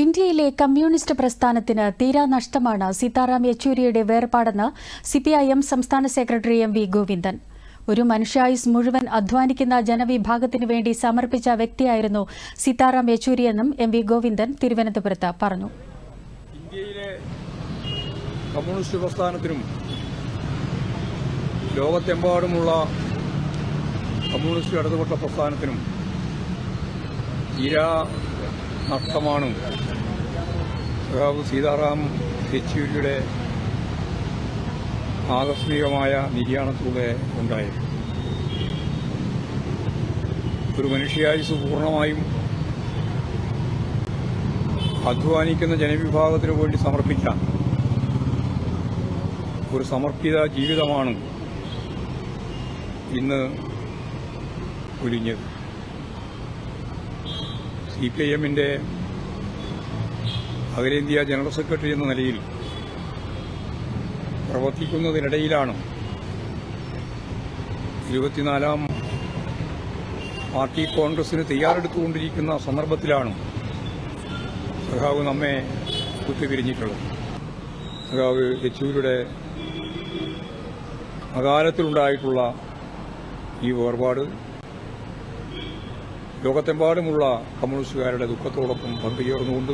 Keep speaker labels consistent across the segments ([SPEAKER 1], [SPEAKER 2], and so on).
[SPEAKER 1] ഇന്ത്യയിലെ കമ്മ്യൂണിസ്റ്റ് പ്രസ്ഥാനത്തിന് തീരാ നഷ്ടമാണ് സീതാറാം യെച്ചൂരിയുടെ വേർപാടെന്ന് സിപിഐഎം സംസ്ഥാന സെക്രട്ടറി എം വി ഗോവിന്ദൻ. ഒരു മനുഷ്യായുസ് മുഴുവൻ അധ്വാനിക്കുന്ന ജനവിഭാഗത്തിനു വേണ്ടി സമർപ്പിച്ച വ്യക്തിയായിരുന്നു സീതാറാം യെച്ചൂരിയെന്നും എം വി ഗോവിന്ദൻ തിരുവനന്തപുരത്ത് പറഞ്ഞു.
[SPEAKER 2] ഇന്ത്യയിലെ കമ്മ്യൂണിസ്റ്റ് പ്രസ്ഥാനത്തിനും ലോകത്തെമ്പാടുമുള്ള കമ്മ്യൂണിസ്റ്റ് ഇടതുപക്ഷ പ്രസ്ഥാനത്തിനും തീരാ നഷ്ടമാണ്. സഖാവ് സീതാറാം യെച്ചൂരിയുടെ ആകസ്മികമായ നിര്യാണത്തിലൂടെ ഉണ്ടായത്. ഒരു മനുഷ്യായുസ് പൂർണമായും അധ്വാനിക്കുന്ന ജനവിഭാഗത്തിനു വേണ്ടി സമർപ്പിച്ച ഒരു സമർപ്പിത ജീവിതമാണ് ഇന്ന് ഒലിഞ്ഞത് സി പി ഐ എമ്മിന്റെ അഖിലേന്ത്യാ ജനറൽ സെക്രട്ടറി എന്ന നിലയിൽ പ്രവർത്തിക്കുന്നതിനിടയിലാണ് ഇരുപത്തിനാലാം പാർട്ടി കോൺഗ്രസിന് തയ്യാറെടുത്തുകൊണ്ടിരിക്കുന്ന സന്ദർഭത്തിലാണ് സഖാവ് നമ്മെ കുത്തിപിരിഞ്ഞിട്ടുള്ളത് സഖാവ് യെച്ചൂരിയുടെ അകാലത്തിലുണ്ടായിട്ടുള്ള ഈ വേർപാട് ലോകത്തെമ്പാടുമുള്ള കമ്മ്യൂണിസ്റ്റുകാരുടെ ദുഃഖത്തോടൊപ്പം പങ്കുചേർന്നുകൊണ്ട്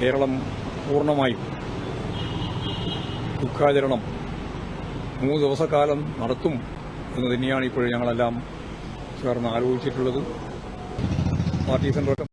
[SPEAKER 2] കേരളം പൂർണമായും ദുഃഖാചരണം മൂന്ന് ദിവസക്കാലം നടത്തും എന്ന് തന്നെയാണ് ഇപ്പോൾ ഞങ്ങളെല്ലാം ചേർന്ന് ആലോചിച്ചിട്ടുള്ളത്. Party central